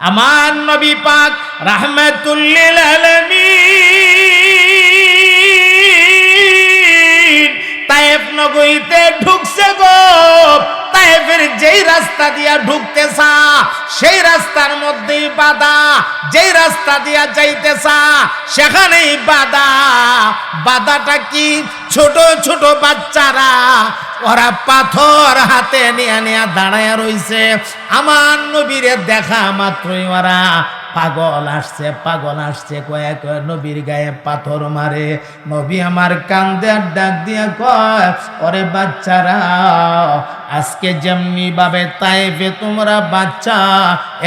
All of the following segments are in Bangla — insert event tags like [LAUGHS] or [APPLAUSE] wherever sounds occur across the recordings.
আমার নবী পাক রাহমাতুল্লিল আলামিন। তায়েফ নগরীতে ঢুকছে গো। তায়েফের যেই রাস্তা দিয়া ঢুকতেছা, সেই রাস্তার মধ্যেই বাধা যেই রাস্তা দিয়া যাইতেছা, সেখানেই বাধা বাধাটা কি? ছোট ছোট বাচ্চারা ওরা পাথর হাতে নিয়ে নিয়ে দাঁড়ায় রইছে। আমার নবীরে দেখা মাত্রই ওরা পাগল আসছে পাগল আসছে। কয়েক নবীর গায়ে পাথর মারে। নবী আমার কান্দে ডাক দিয়ে কয়, ওরে বাচ্চারা আজকে যেমনি ভাবে তাইফে তোমরা বাচ্চা,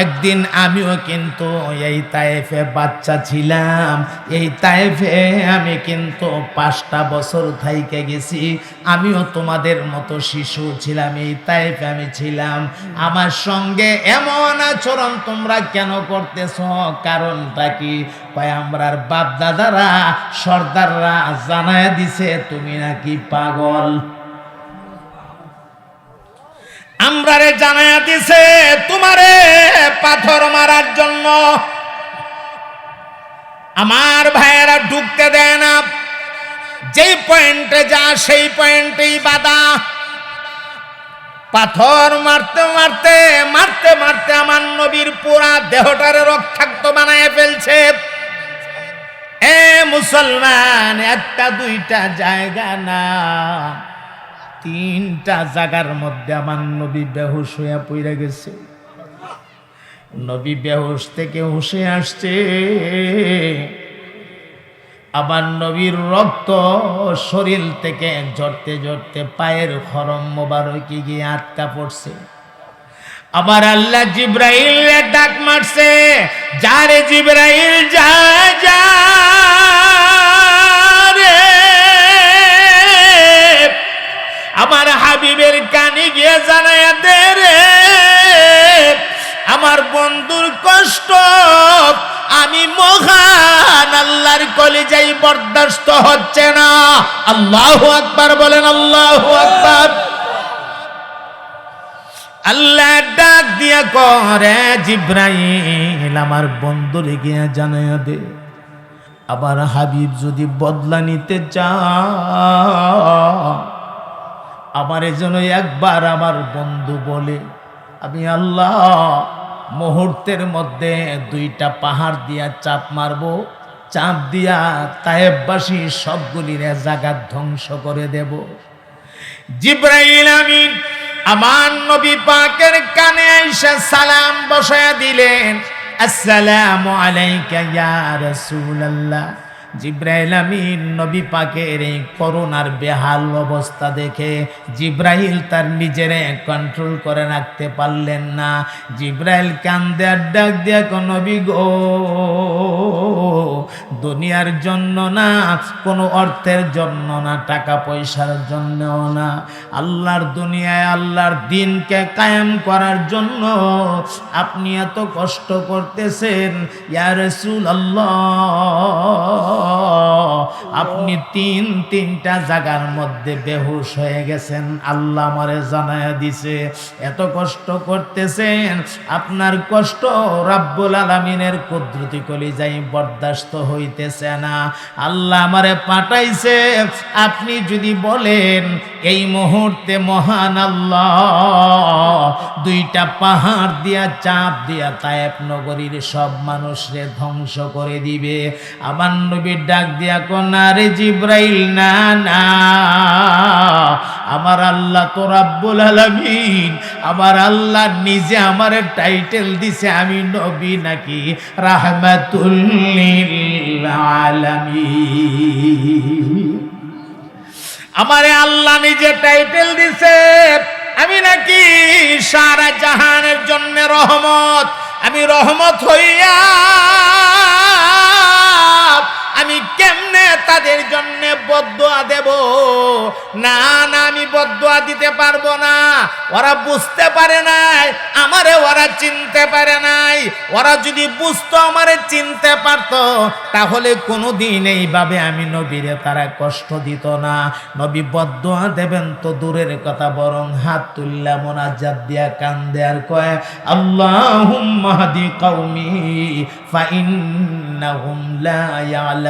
একদিন আমিও কিন্তু এই তাইফে বাচ্চা ছিলাম। এই তাইফে আমি কিন্তু পাঁচটা বছর থাইকে গেছি, আমিও তোমাদের মতো শিশু ছিলাম, এই তাইফে আমি ছিলাম। আমার সঙ্গে এমন আচরণ তোমরা কেন করতেছ? কারণটা কি? কয় বাপ দাদারা সর্দাররা জানায় দিছে, তুমি নাকি পাগল? আমরারে জানায়া দিছে, তোমারে পাথর মারার জন্য। আমার ভাইয়েরা ঢুকতে দেয় না। যেই পয়েন্টে যা, সেই পয়েন্টেই বাধা। পাথর মারতে মারতে মারতে মারতে আমার নবীর পুরা দেহটারে রক্তাক্ত বানায় ফেলছে। এ মুসলমান, একটা দুইটা জায়গা না। তিনটা জায়গার মধ্যে আমার নবী বেহুশ হইয়া পড়ে গেছে। নবী বেহুশ থেকে হুশে আসছে। আবার নবীর রক্ত শরীর থেকে ঝরতে ঝরতে পায়ের খরম মোবারকে গিয়ে আটকা পড়ছে। আবার আল্লাহ জিব্রাইল ডাক মারছে, যারে জিব্রাইল, যা যা। আমার হাবিবের কানে গিয়ে জানায়া দে রে, আমার বন্ধুর কষ্ট, আমি মহান আল্লাহর কলিজাই বরদাস্ত হচ্ছে না। আল্লাহ আকবার বলেন, আল্লাহ আকবার। আল্লাহ ডাক দিয়া করে, জিব্রাইল আমার বন্ধুরে গিয়া জানাইয়া দে। আবার হাবিব যদি বদলা নিতে চা আমার যেন একবার আমার বন্ধু বলে, আমি আল্লাহ মুহূর্তের মধ্যে দুইটা পাহাড় দিয়া চাপ মারবো চাপ দিয়া তায়েববাসী সবগুলির জায়গা ধ্বংস করে দেব। জিব্রাইল আমিন আমার নবী পাকের কানে আইসা সালাম বসায়া দিলেন, আসসালামু আলাইকা ইয়া রাসূলুল্লাহ। জিব্রাইল আমিন নবী পাকের এই করোনার বেহাল অবস্থা দেখে জিব্রাইল তার নিজের কন্ট্রোল করে রাখতে পারলেন না। জিব্রাইল কান্দে ডাক দিয়ে নবী গো। দুনিয়ার জন্য না, কোনো অর্থের জন্য না, টাকা পয়সার জন্যও না। আল্লাহর দুনিয়ায় আল্লাহর দিনকে কায়েম করার জন্য আপনি এত কষ্ট করতেছেন, ইয়া রাসূল আল্লাহ আপনি তিন, তিনটা জায়গার মধ্যে বেহুশ হয়ে গেছেন। আল্লাহ আমারে জানায় দিছে, এত কষ্ট করতেছেন, আপনার কষ্ট রাব্বুল আলামিনের কুদরতি কলি যাই বরদাস্ত হইতেছে না। আল্লাহ আমারে পাঠাইছে, আপনি যদি বলেন, এই মুহূর্তে মহান আল্লাহ, দুইটা পাহাড় দিয়া চাপ দিয়া তায়েব নগরীর সব মানুষরে ধ্বংস করে দিবে। আমার নবীর ডাক দিয়া কনারে জিব্রাইল, না না, আমার আল্লাহ তো রাব্বুল আলামিন, আমার আল্লাহ নিজে আমার টাইটেল দিছে, আমি নবী নাকি? রাহমাতুল আমারে আল্লাহ নিজে টাইটেল দিছে আমি নাকি সারা জাহানের জন্য রহমত আমি রহমত হইয়া আমি কেমনে তাদের জন্য বদুয়া দেব? না না, আমি বদুয়া দিতে পারব না। ওরা বুঝতে পারে নাই, আমারে ওরা চিনতে পারে নাই। ওরা যদি বুঝতো, আমারে চিনতে পারতো, তাহলে কোনোদিন এইভাবে আমি নবীরে তারা কষ্ট দিত না। নবী বদুয়া দেবেন তো দূরের কথা, বরং হাত তুললা মোনাজাত দিয়া কান্দে আর কয়, আল্লাহুম্মা হাদি কওমি, ফাইন্নাহুম লা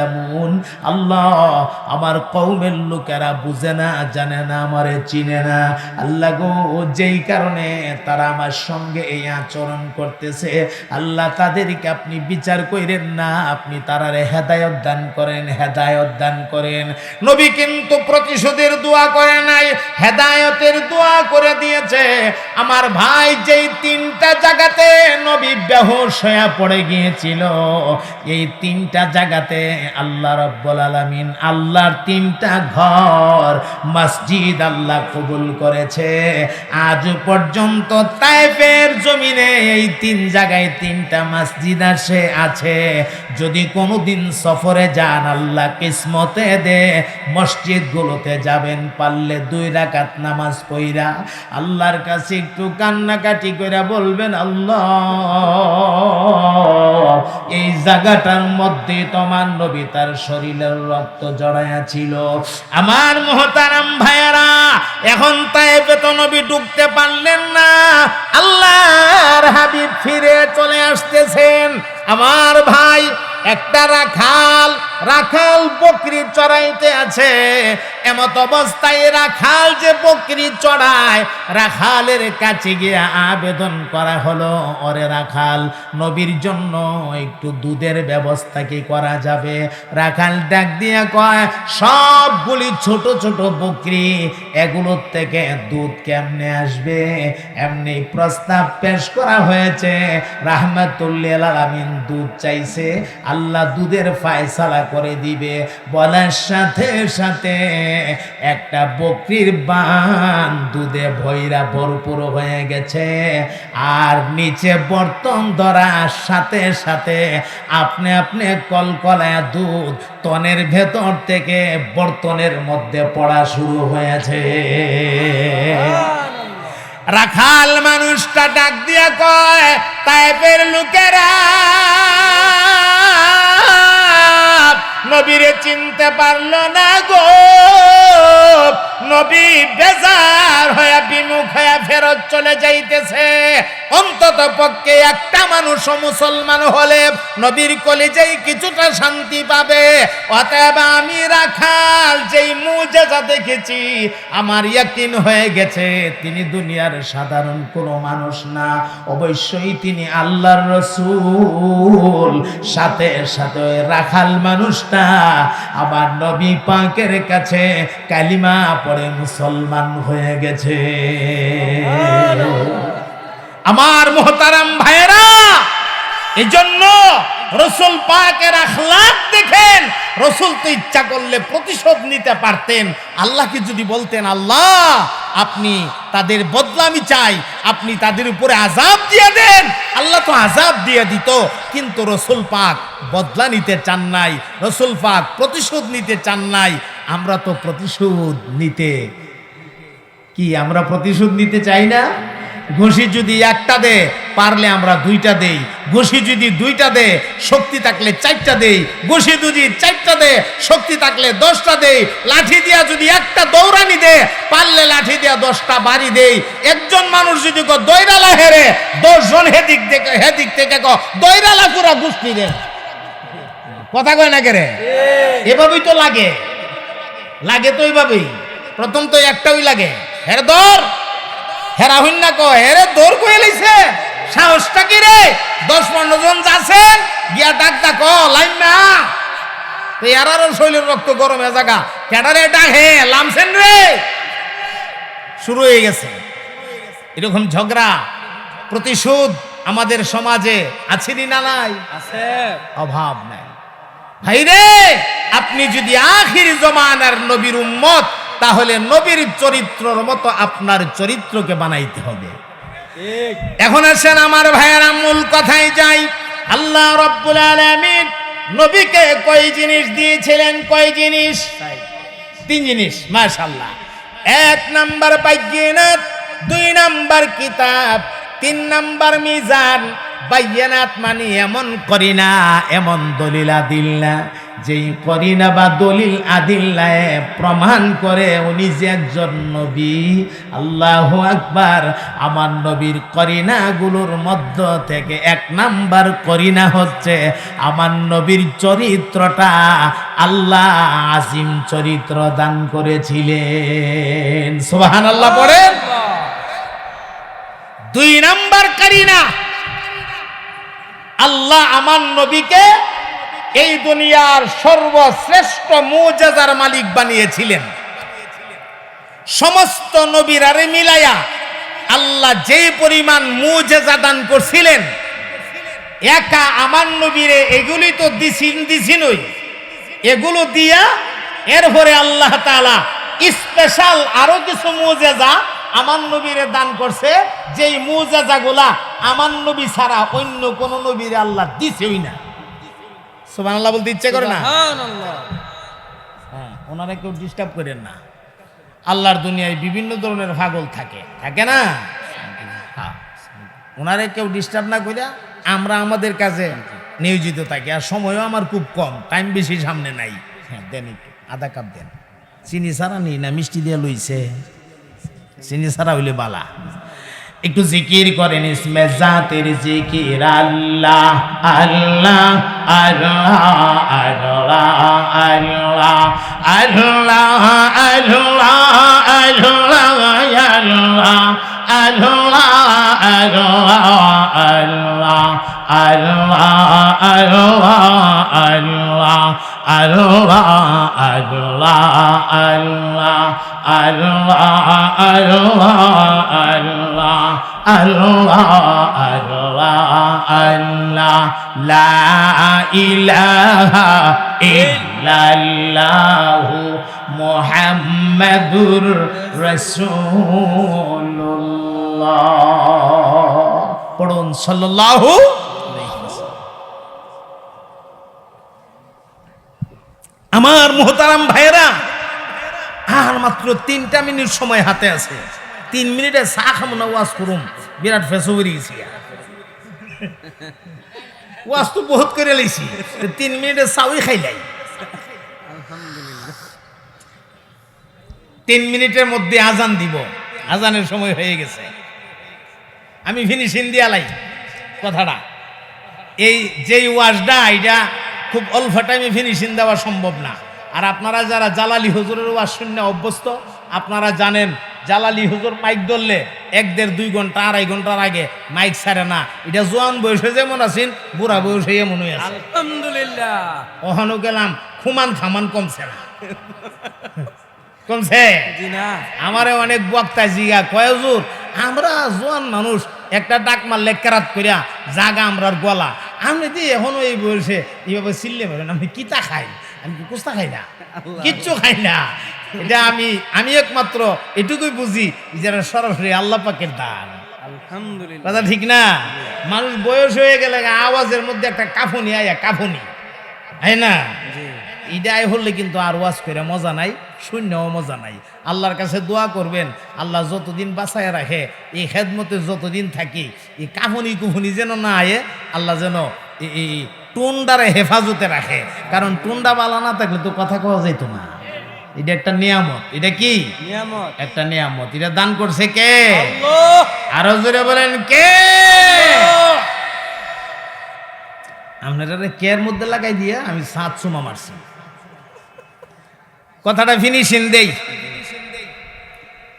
ইয়ালামুন। আল্লাহ, আমার কওমের লোকেরা বুঝে না, জানে না, আমারে চিনে না। আল্লাহ গো, যেই কারণে তারা আমার সঙ্গে এই আচরণ করতেছে, আল্লাহ তাদেরকে আপনি বিচার কইরেন না, আপনি তারারে হেদায়ত দান করেন, হেদায়ত দান করেন। নবী কিন্তু প্রতিশোধের দোয়া করে নাই, হেদায়তের দোয়া করে দিয়েছে। আমার ভাই যেই তিনটা জায়গাতে নবী বেহুশ হয়ে পড়ে গিয়েছিল, এই তিনটা জায়গাতে আল্লাহ রব্বুল আলামিন আল্লাহর তিনটা ঘর মসজিদ আল্লাহ কবুল করেছে। আজ পর্যন্ত তাইফের জমিনে এই তিন জায়গায় তিনটা মসজিদ আসে, আছে। যদি কোনোদিন সফরে যান, আল্লাহ কিসমতে দে। মসজিদগুলোতে যাবেন, পারলে দুই রাকাত নামাজ পইরা আল্লাহর কাছে একটু কান্নাকাটি করে বলবেন, আল্লাহ, এই জায়গাটার মধ্যে তোমার নবী তার শরীরের রক্ত জড়াইয়া ছিল। আমার মহতারাম ভাইয়ারা, এখন তাই বেতনবি ডুবতে পারলেন না। আল্লাহর হাবিব ফিরে চলে আসতেছেন। আমার ভাই একটা রাখাল রাখাল বকরি চড়াইতে আছে। এমত অবস্থায় রাখাল যে বকরি চড়ায়, রাখালের কাছে গিয়ে আবেদন করা হলো, ওরে রাখাল, নবীর জন্য একটু দুধের ব্যবস্থা কি করা যাবে? রাখাল ডাক দিয়ে কয়, সবগুলি ছোট ছোট বকরি, এগুলোর থেকে দুধ কেমনে আসবে? এমনি প্রস্তাব পেশ করা হয়েছে, রাহমাতুল্লিল আলামিন দুধ চাইছে, আল্লাহ দুধের ফায়সালা করে দিবে। বলার সাথে সাথে একটা বকরির বান দুধে ভৈরা ভরপুর হয়ে গেছে। আর নিচে বর্তন ধরার সাথে সাথে আপনি আপনি কলকলায় দুধ তনের ভেতর থেকে বর্তনের মধ্যে পড়া শুরু হয়েছে। রাখাল মানুষটা ডাক দিয়া কয় তাইপের লোকেরা নবীরে চিনতে পারল না গো। নবী বেজার হয়ে বিমুখ ফেরত চলে যাইতেছে। অন্তত পক্ষে একটা মানুষ মুসলমান হলে নবীর কলিজেই কিছুটা শান্তি পাবে। অতএব আমি রাখাল, যেই মুজেজা দেখেছি, আমার ইয়াকিন হয়ে গেছে। তিনি দুনিয়ার সাধারণ কোনো মানুষ না। অবশ্যই তিনি আল্লাহর রসুল। সাথে সাথে রাখাল মানুষটা আবার নবী পাকের কাছে কালিমা পড়ে মুসলমান হয়ে গেছে। আমার মোহতারাম ভাইয়েরা এই জন্য রসুল পাকের আখলাক দেখেন। রসুল তো ইচ্ছা করলে প্রতিশোধ নিতে পারতেন। আল্লাহকে যদি বলতেন, আল্লাহ, আপনি তাদের বদলামি চাই। আপনি তাদের উপরে আজাব দিয়ে দেন। আল্লাহ তো আজাব দিয়ে দিত, কিন্তু রসুল পাক বদলা নিতে চান নাই। রসুল পাক প্রতিশোধ নিতে চান নাই। আমরা তো প্রতিশোধ নিতে, কি আমরা প্রতিশোধ নিতে চাই না? ঘুষি যদি একটা দে, পারলে আমরা দুইটা দেই। ঘুষি যদি দুইটা দে, শক্তি থাকলে চারটা দেই। ঘুষি যদি চারটা দে, শক্তি থাকলে দশটা দেই। লাঠি দিয়া যদি একটা দৌড়ানি দে, পারলে লাঠি দিয়া দশটা বাড়ি দেই। একজন মানুষ যদি কো দৈরালা হেরে দশজন হেদিক থেকে হেদিক থেকে কো দৈরালা পুরা গুষ্টি দে। কথা কয় না কেরে এভাবেই তো লাগে। লাগে তো এইভাবেই প্রথম তো একটাই লাগে। হেরে দৌড় হেরা হইন কয় হেরে দৌড় কয়ে লাইছে। সাহসটা কি রে? দশ পনেরো জন যাচ্ছেন গিয়া ডাক ডাক লাইন না তো এরারও শৈলের রক্ত গরমে জাগা। ক্যাডারে ডাক হে লামছেন রে। শুরু হয়ে গেছে। এরকম ঝগড়া প্রতিশোধ আমাদের সমাজে আছে না নাই? আছে। অভাব নাই। ভাই রে আপনি যদি আখির জমানার নবীর উম্মত তাহলে নবীর চরিত্রর মতো আপনার চরিত্রকে বানাইতে হবে। এখন আসেন আমার ভাইয়েরা মূল কথায় যাই। আল্লাহ রব্বুল আলামিন নবীকে কয় জিনিস দিয়েছিলেন? কয় জিনিস? তিন জিনিস মাশাল্লাহ এক নাম্বার বাইজ্ঞানাত দুই নাম্বার কিতাব তিন নাম্বার মিজান। বাইয়ানাত মানে এমন করি না এমন দলিলা দিল আদিল্লা যেই করিনা বা দলিল আদিল্লায় প্রমাণ করে উনি যে একজন নবী, আল্লাহ আকবার, আমার নবীর করিনাগুলোর মধ্য থেকে এক নাম্বার করিনা হচ্ছে আমার নবীর চরিত্রটা আল্লাহ আজিম চরিত্র দান করেছিলেন। সোহান আল্লাহ পড়েন দুই নাম্বার করিনা, আল্লাহ আমার নবীকে এই দুনিয়ার সর্বশ্রেষ্ঠ মুজাজার মালিক বানিয়েছিলেন। সমস্ত নবীরারে মিলাইয়া আল্লাহ যে পরিমাণ মুজেজা দান করছিলেন, একা আমার নবীরে এগুলি তো দিছিন দিছিনই এগুলো দিয়া এরপরে আল্লাহ তাআলা স্পেশাল আরও কিছু মুজেজা আমার নবীরে দান করছে, যেই মুজেজাগুলা আমার নবী ছাড়া অন্য কোন নবীরে আল্লাহ দিছেই না। সুবহানাল্লাহ বলতে ইচ্ছে করে না। হ্যাঁ ওনারা কেউ ডিস্টার্ব করেন না। আল্লাহর দুনিয়ায় বিভিন্ন ধরনের পাগল থাকে। থাকে না? হ্যাঁ। ওনারে কেউ ডিস্টার্ব না করে আমরা আমাদের কাজে নিয়োজিত থাকি। আর সময়ও আমার খুব কম টাইম বেশি সামনে নাই। হ্যাঁ দেন আধা কাপ দেন। চিনি ছাড়া নেই না মিষ্টি দিয়ে লইছে। চিনি ছাড়া হইলে বালা। একটু জিকির করেন ইসমে জাতের জিকির আল্লাহ আল্লাহ আল্লাহ আল্লাহ আল্লাহ আল্লাহ আল্লাহ আল্লাহ আল্লাহ আল্লাহ আল্লাহ আল্লাহ আল্লাহ আল্লাহ আল্লাহ আল্লাহ, লা ইলাহা ইল্লাল্লাহু মুহাম্মাদুর রাসূলুল্লাহ। পড়ুন, সাল্লাল্লাহু আমার মোহতারাম ভাইরা আর মাত্র তিনটা মিনিট সময় হাতে আছে। তিন মিনিটে চা খামো না, ওয়াজ করুম। বিরাট ফেসো বেরিয়ে গেছি ওয়াজ তো বহুত করে লাইছি। তো তিন মিনিটে চাউই খাইলাই তিন মিনিটের মধ্যে আজান দিব। আজানের সময় হয়ে গেছে। আমি ফিনিশিং দিয়া দিয়ালাই কথাটা। এই যেই ওয়াজটা এটা খুব অল্প টাইমে ফিনিশিং দেওয়া সম্ভব না। আর আপনারা যারা জালালি হুজুরের ওয়াজ শূন্য অভ্যস্ত আপনারা জানেন জালালি হুজুর মাইক ধরলে এক দেড় দুই ঘণ্টা আড়াই ঘণ্টার আগে মাইক ছাড়ে না। এটা জোয়ান বয়সে যেমন আছেন বুড়া বয়সে এমন হয়ে আছে। আলহামদুলিল্লাহ। ওখানেও গেলাম খুমান খামান কমছে না। কমছে? আমারে অনেক বক্তা জিগা কয় হুজুর আমরা জোয়ান মানুষ একটা ডাক মারলে কেরাত করিয়া জাগা আমরার গলা। আমি দি এখনও এই বয়সে এইভাবে চিল্লে পারেন আমি কিতা খাই? আমি কি কুস্তা খাই না কিচ্ছু খাই না। এটা আমি আমি একমাত্র এটুকুই বুঝি যারা সরাসরি আল্লাহ পাকের দান। আলহামদুলিল্লাহ। কথা ঠিক না? মানুষ বয়স হয়ে গেলে আওয়াজের মধ্যে একটা কাফুনি আয়া কাফুনি। তাই না? ইডাই হলে কিন্তু আর ওয়াজ করে মজা নাই শূন্যও মজা নাই। আল্লাহর কাছে দোয়া করবেন আল্লাহ যতদিন বাঁচায় রাখে এই খেদমতে যতদিন থাকি এই কাফনি কুফনি যেন না আয়ে আল্লাহ যেন এই টুন্ডারে হেফাজতে রাখে। কারণ টুন্ডা বালা না থাকলে তো কথা কওয়া যেত না। এটা একটা নিয়ামত। এটা কি? নিয়ামত। একটা নিয়ামত। এটা দান করছে কে? আল্লাহ। আরও জোরে বলেন কে? আপনারা কের মধ্যে লাগাই দিয়ে? আমি সাত সুমা মারছি। কথাটা ফিনিশিং দেই।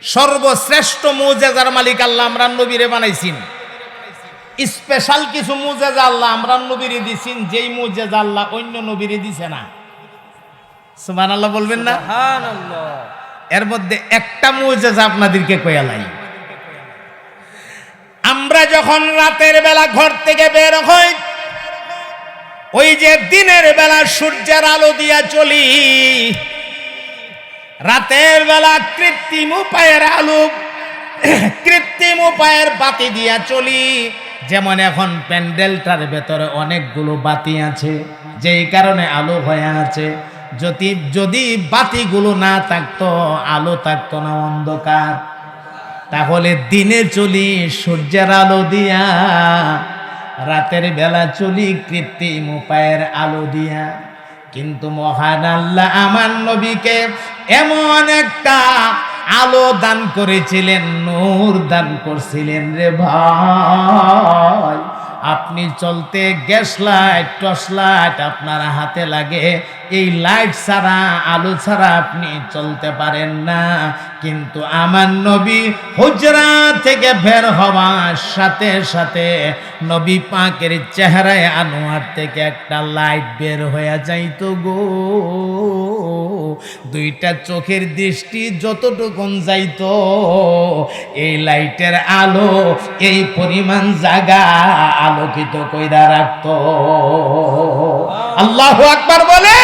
সর্বশ্রেষ্ঠ মুজেজার মালিক আল্লাহ আমরা নবীরে বানাইছেন স্পেশাল কিছু মুজেজা আল্লাহ আমরা নবীরে দিছেন যেই মুজেজা আল্লাহ অন্য নবীরে দিছে না। সুমান আল্লাহ বলবেন না? এর মধ্যে একটা মুজেজা আপনাদেরকে কয়ালাই আমরা যখন রাতের বেলা ঘর থেকে বের হই ওই যে দিনের বেলা সূর্যের আলো দিয়া চলি রাতের বেলা কৃত্রিম উপায়ের আলো [COUGHS] কৃত্রিম উপায়ের বাতি দিয়া চলি। যেমন এখন প্যান্ডেলটার ভেতরে অনেকগুলো বাতি আছে, যেই কারণে আলো হয়ে আছে। যদি যদি বাতিগুলো না থাকতো, আলো থাকতো না অন্ধকার। তাহলে দিনে চলি, সূর্যের আলো দিয়া। রাতের বেলা চলি, কৃত্রিম উপায়ের আলো দিয়া। কিন্তু মহান আল্লাহ, আমার নবীকে এমন একটা আলো দান করেছিলেন, নূর দান করছিলেন রে ভাই। আপনি চলতে গ্যাস লাইট, টর্চ লাইট আপনার হাতে লাগে। এই লাইট ছাড়া, আলো ছাড়া আপনি চলতে পারেন না। কিন্তু আমার নবী হুজরা থেকে বের হওয়ার সাথে সাথে নবী পাকের চেহারায় আনোয়ার থেকে একটা লাইট বের হয়ে যাইতো গো। দুইটা চোখের দৃষ্টি যতটুকুন যাইত, এই লাইটের আলো এই পরিমাণ জায়গা আলোকিত কইরা রাখতো। আল্লাহ আকবার বলে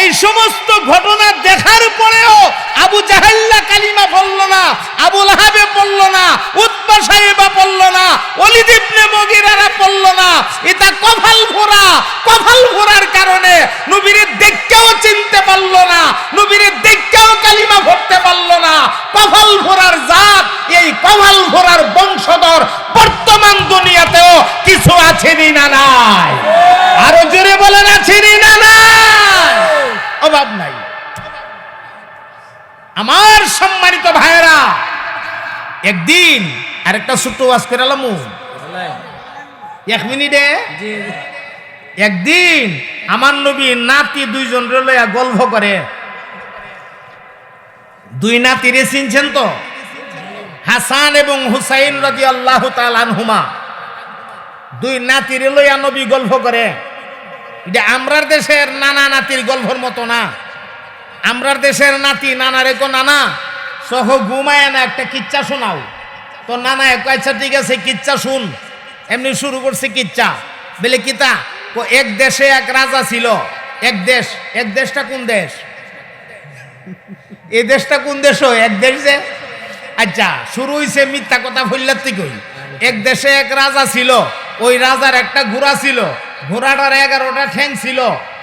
এই সমস্ত ঘটনা দেখার পরেও আবু জাহাল্লা কালিমা পড়ল না, আবু লাহাবে পড়ল না, উৎপা সাহেবা পড়ল না অলিদ ইবনে মগিরারা পড়ল না। এটা কফাল ঘোরা কফাল ঘোরার কারণে নবীরে দেখকেও চিনতে পারল না, নবীরে দেখকেও কালিমা ভরতে পারল না। কফাল ভরার জাত, এই কফাল ঘোরার বংশধর বর্তমান দুনিয়াতেও কিছু আছেনি না নাই। আমার সম্মানিত ভাইয়েরা একদিন আরেকটা ছোট্ট ওয়াজ করে এলাম। এক মিনিটে। একদিন আমার নবী নাতি দুইজন লইয়া গল্প করে। দুই নাতিরে চিনছেন তো? হাসান এবং হুসাইন রাজি আল্লাহ আনহুমা। দুই নাতিরে লইয়া নবী গল্প করে। এটা আমরার দেশের নানা নাতির গল্পর মতো না। আমরার দেশের নাতি নানা কো নানা, সহ ঘুমায় না একটা কিচ্ছা শোনাও। তো নানা এক আচ্ছা ঠিক আছে কিচ্ছা শুন, এমনি শুরু করছে কিচ্ছা। বলে, কিতা ও এক দেশে এক রাজা ছিল। এক দেশ, এক দেশটা কোন দেশ? এই দেশটা কোন দেশ এক দেশ যে? আচ্ছা শুরু হয়েছে মিথ্যা কথা ফইলার কই এক দেশে এক রাজা ছিল, ওই রাজার একটা ঘোড়া ছিল। ঘোড়াটার এগারোটা ঠ্যাং ছিল,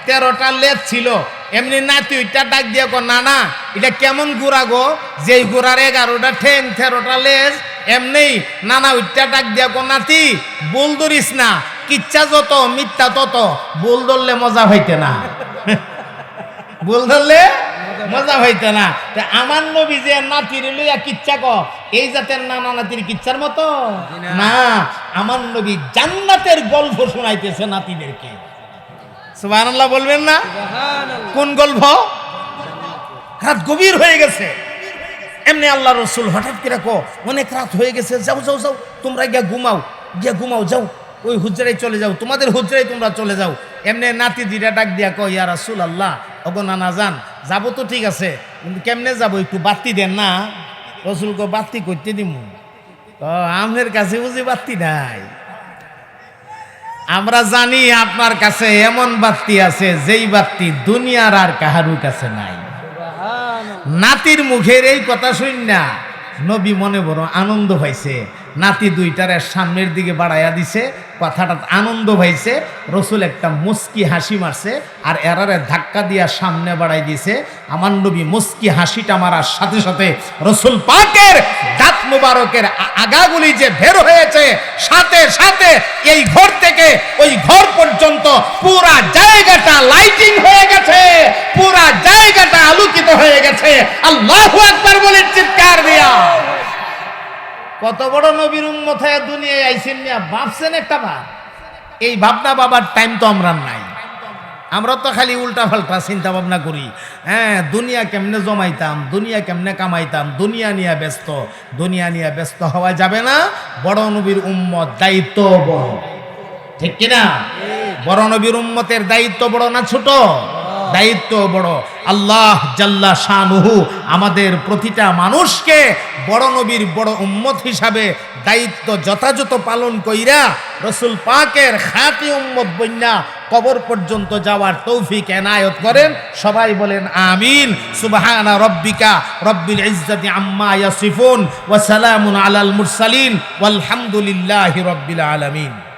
তেরোটা লেজ ছিল এমনি নাতি ওইটা ডাক দিয়ে কো না না এটা কেমন ঘোড়া গো? যেই ঘোড়ার এগারোটা ঠেং তেরোটা লেজ এমনি নানা ওইটা ডাক দিয়া কো নাতি বল ধরিস না কিচ্ছা যত মিথ্যা তত বল ধরলে মজা হইতে না। [LAUGHS] বল ধরলে মজা হইতে না। তা আমার নবী যে নাতির লইয়া কিচ্ছা ক এই জাতের নানা নাতির কিচ্ছার মতো? না আমার নবী জান্নাতের গল্প শোনাইতেছে নাতিদেরকে। সুবহানাল্লাহ বলবেন না। কোন গল্প? রাত গভীর হয়ে গেছে। এমনি আল্লাহ রসুল হঠাৎ করে কো অনেক রাত হয়ে গেছে যাও যাও যাও তোমরা গিয়া ঘুমাও গিয়া ঘুমাও যাও ওই হুজরাই চলে যাও তোমাদের হুজরাই তোমরা চলে যাও। এমনি নাতি দিটা ডাক দিয়া কো ইয়া রাসুল আল্লাহ ওগো নানা যান যাব তো ঠিক আছে কিন্তু কেমনে যাব একটু বাতি দেন না? রসুল কো বাতি করতে দিমু। ও আমের কাছে বুঝি বাতি নাই। আমরা জানি আপনার কাছে এমন বাতি আছে, যেই বাতি দুনিয়ার আর কাহারুর কাছে নাই। নাতির মুখের এই কথা শুন না নবী মনে বড় আনন্দ পাইছে। নাতি দুইটার সামনের দিকে বাড়াইয়া দিছে, কথাটা আনন্দ পাইছে। রসুল একটা মুস্কি হাসি মারছে আর এরারে ধাক্কা দিয়া সামনে বাড়াই দিছে। আমার নবী মুস্কি হাসিটা মারার সাথে সাথে রসুল পাকের মুবারকের আগাগুলি যে বের হয়েছে, সাথে সাথে এই ঘর থেকে ওই ঘর পর্যন্ত পুরা জায়গাটা লাইটিং হয়ে গেছে, পুরা জায়গাটা আলোকিত হয়ে গেছে। আল্লাহ একবার বলে চিৎকার দিয়া। কত বড় নবীর উম্মত হয়ে দুনিয়ায় আইসেন নিয়া ভাবছেন একটা ভাব, এই ভাবনা বাবার টাইম তো আমরা নাই। আমরা তো খালি উল্টা পাল্টা চিন্তা ভাবনা করি। হ্যাঁ দুনিয়া কেমনে জমাইতাম, দুনিয়া কেমনে কামাইতাম, দুনিয়া নিয়ে ব্যস্ত, দুনিয়া নিয়ে ব্যস্ত হওয়া যাবে না। বড় নবীর উম্মত দায়িত্ব বড় ঠিক কিনা? বড় নবীর উম্মতের দায়িত্ব বড় না ছোট? দায়িত্ব বড়। আল্লাহ জাল্লা শানুহু আমাদের প্রতিটা মানুষকে বড় নবীর বড় উম্মত হিসাবে দায়িত্ব যথাযথ পালন কইরা রসুল পাকের খাতি উম্মত বন্যা কবর পর্যন্ত যাওয়ার তৌফিক এনায়ত করেন। সবাই বলেন আমিন। সুবাহানা রব্বিকা রব্বিল ইজ্জাতি আম্মা ইয়াসিফুন ওয়া সালামুন আলাল মুরসালিন। ওয়ালহামদুলিল্লাহি রব্বিল আলামিন।